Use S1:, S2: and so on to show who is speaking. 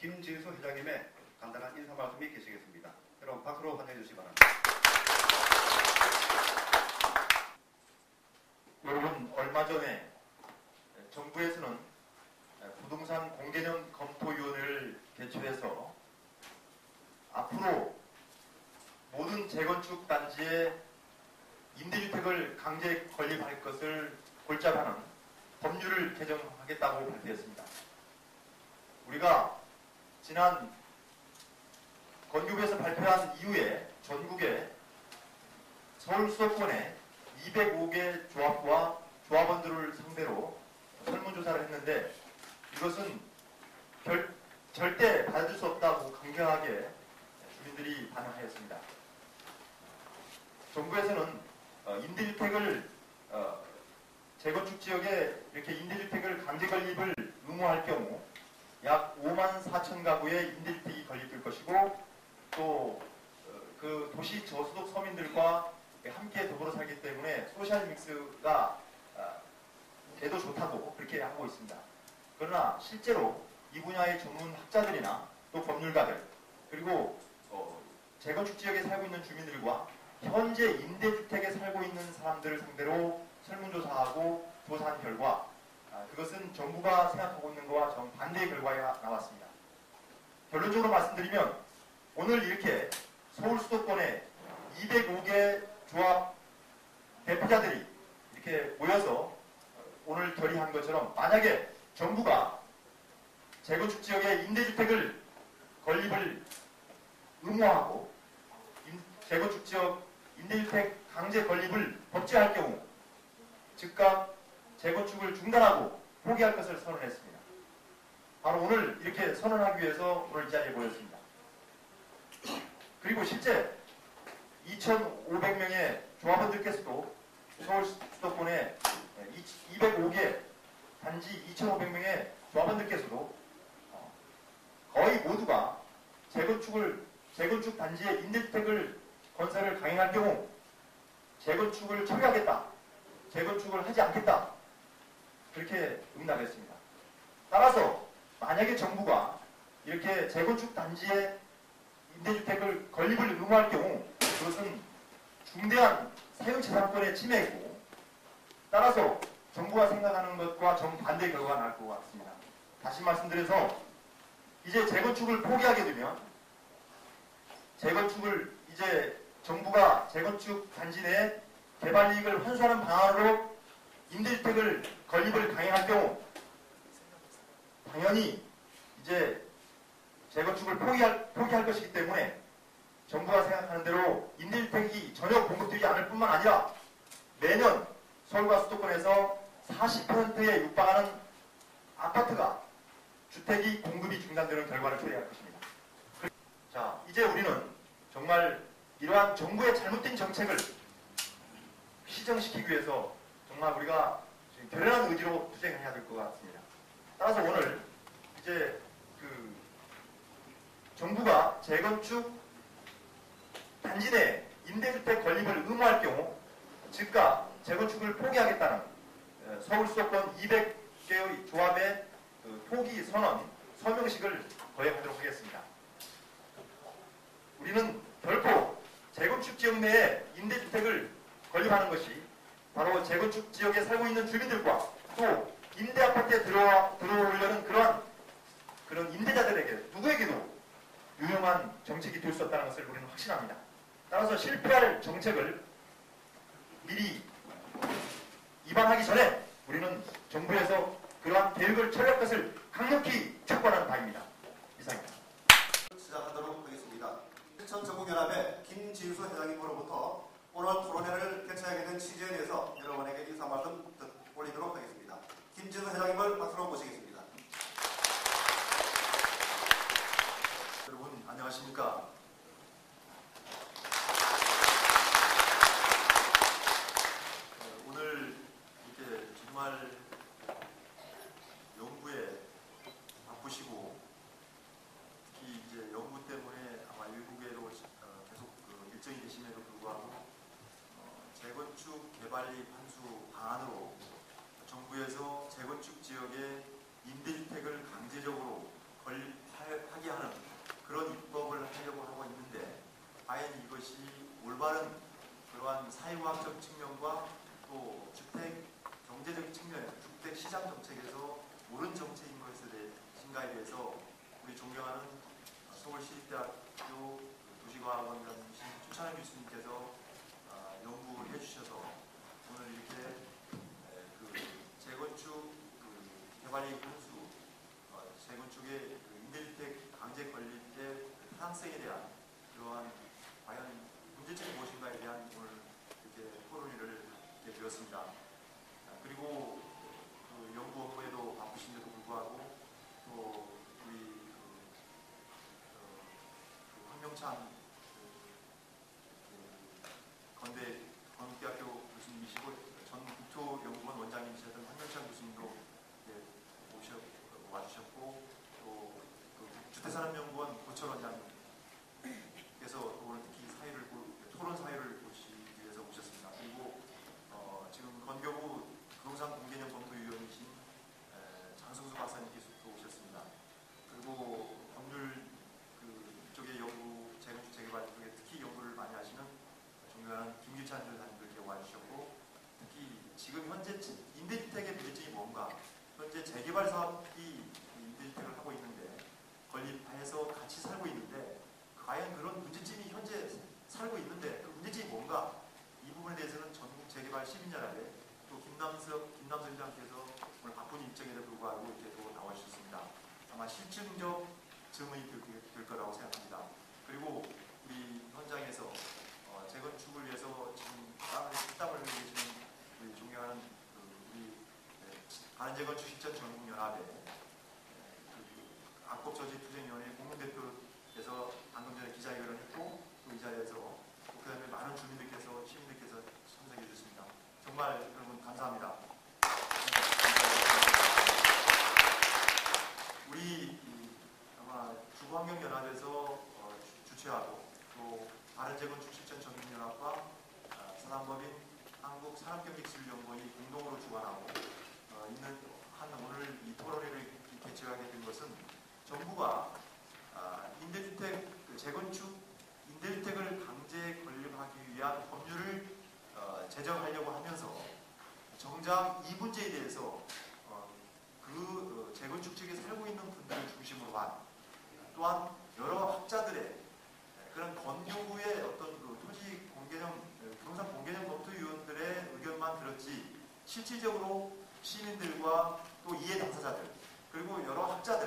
S1: 김진수 회장님의 간단한 인사 말씀이 계시겠습니다. 여러분 박수로 환영해 주시기 바랍니다.
S2: 여러분 얼마 전에 정부에서는 부동산 공개념 검토위원회를 개최해서 앞으로 모든 재건축 단지에 임대주택을 강제 건립할 것을 골자하는 법률을 개정하겠다고 발표했습니다. 우리가 지난 건교부에서 발표한 이후에 전국에 서울 수도권에 205개 조합과 조합원들을 상대로 설문조사를 했는데 이것은 결, 절대 받을 수 없다고 강경하게 주민들이 반응하였습니다. 정부에서는 어, 임대주택을 어, 재건축 지역에 이렇게 임대주택을 강제 건립을 의무할 경우 약 5만 4천 가구의 임대주택이 건립될 것이고 또 그 도시 저소득 서민들과 함께 더불어 살기 때문에 소셜 믹스가 대도 좋다고 그렇게 하고 있습니다. 그러나 실제로 이 분야의 전문 학자들이나 또 법률가들 그리고 어, 재건축 지역에 살고 있는 주민들과 현재 임대주택에 살고 있는 사람들을 상대로 설문조사하고 조사한 결과 아, 그것은 정부가 생각하고 있는 것과 정반대의 결과가 나왔습니다. 결론적으로 말씀드리면 오늘 이렇게 서울 수도권에 205개 조합 대표자들이 이렇게 모여서 오늘 결의한 것처럼 만약에 정부가 재건축 지역에 임대주택을 건립을 의무화하고 재건축 지역 임대주택 강제 건립을 법제할 경우 즉각 재건축을 중단하고 포기할 것을 선언했습니다. 바로 오늘 이렇게 선언하기 위해서 오늘 이 자리에 모였습니다. 그리고 실제 2,500명의 조합원들께서도 서울 수도권에 205개 단지 2,500명의 조합원들께서도 어, 거의 모두가 재건축을 재건축 단지에 임대주택을 건설을 강행할 경우 재건축을 처리하겠다, 재건축을 하지 않겠다 그렇게 응답했습니다. 따라서 만약에 정부가 이렇게 재건축 단지에 임대주택을 건립을 의무할 경우 그것은 중대한 사용재산권의 침해이고 따라서 정부가 생각하는 것과 정반대 결과가 날 것 같습니다. 다시 말씀드려서 이제 재건축을 포기하게 되면 재건축을 이제 정부가 재건축 단지 내 개발 이익을 환수하는 방안으로 임대주택을 건립을 강행할 경우 당연히 이제 재건축을 포기할, 포기할 것이기 때문에 정부가 생각하는 대로 임대주택이 전혀 공급되지 않을 뿐만 아니라 매년 서울과 수도권에서 40%에 육박하는 아파트가 주택이 공급이 중단되는 결과를 초래할 것입니다. 자, 이제 우리는 정말 이러한 정부의 잘못된 정책을 시정시키기 위해서 정말 우리가 결연한 의지로 투쟁해야 될 것 같습니다. 따라서 오늘 이제 그 정부가 재건축 단지 내 임대주택 건립을 의무할 경우 즉각 재건축을 포기하겠다는 어, 서울 수도권 200개의 조합의 그 포기 선언 서명식을 거행하도록 하겠습니다. 우리는 결코 재건축 지역 내에 임대주택을 건립하는 것이 바로 재건축 지역에 살고 있는 주민들과 또 임대 아파트에 들어와, 들어오려는 그러한 그런 임대자들에게 누구에게도 유용한 정책이 될 수 없다는 것을 우리는 확신합니다. 따라서 실패할 정책을 미리 입안하기 전에 우리는 정부에서 그러한 계획을 처리할 것을 강력히 촉구하는 바입니다.
S3: 시작하도록 하겠습니다. 실천 전국연합의 김진수 회장님으로부터 오늘 토론회를 개최하게 된 취지에 대해서 여러분에게 인사 말씀 올리도록 하겠습니다. 김진수 회장님을 박수로 모시겠습니다.
S2: 여러분 안녕하십니까? 것이 올바른 그러한 사회과학적 측면과 또 주택 경제적 측면, 주택 시장 정책에서 옳은 정책인 것인가에 대해서 우리 존경하는 서울시립대학교 도시과학원 교수님 추찬현 교수님께서 아, 연구를 해주셔서 오늘 이렇게 그 재건축 그 개발이익 분수 어, 재건축의 그 임대주택 강제 건립 때 탄생에 대한 그러한 그 그, 그 건대 건국대학교 교수님이시고 전 국토연구원 원장님이셨던 황명찬 교수님도 예, 오셔 와주셨고 또 그 주택산업연구원 고철 원장님께서 오늘 특히 사회를 보- 토론 사회를 보시기 위해서 오셨습니다. 그리고 어, 지금 건교부 부동산 공개념 검토위원이신 에, 장성수 박사님께서 또 오셨습니다. 그리고 법률 그 쪽의 연구, 재건축 재개발 쪽에 특히 연구를 많이 하시는 존경하는 김기찬 전사님들께 와주셨고 특히 지금 현재 지- 임대주택의 문제점이 뭔가 현재 재개발 사업이 임대주택을 하고 있는데 건립해서 같이 살고 있는데 과연 그런 문제점이 현재 살고 있는데 그 문제점이 뭔가 이 부분에 대해서는 전국 재개발 시민연합회 또 김남석 김남석 회장께서 오늘 바쁜 일정에도 불구하고 이렇게 또 나와주셨습니다. 아마 실증적 증언이 될, 될 거라고 생각합니다. 그리고 우리 현장에서 어, 재건축을 위해서 지금 땀을 땀을 흘리고 계시는 우리 존경하는 그 우리 네, 바른재건축 실천 전국연합회 네, 그 악법 저지 투쟁위원회 공동대표에서 방금 전에 기자회견을 했고 또 이 자리에서 또 그다음에 많은 주민들께서 시민들께서 참석해 주셨습니다. 정말 여러분 감사합니다. 우리 이 아마 주거환경연합에서 어, 주- 주최하고 또 바른재건축 실천 전국연합과 아, 사단법인 한국산업경제기술연구원이 공동으로 주관하고 어, 있는 한 오늘 이 토론회를 이 개최하게 된 것은 정부가 아, 임대주택 그 재건축 임대주택을 강제 건립하기 위한 법률을 어, 제정하려고 하면서 정작 이 문제에 대해서 어, 그 어, 재건축 지역에 살고 있는 분들을 중심으로 한 또한 여러 학자들의 그런 건교부의 어떤 그 토지 공개념, 어, 부동산 공개념 검토위원들의 의견만 들었지 실질적으로 시민들과 또 이해 당사자들 그리고 여러 학자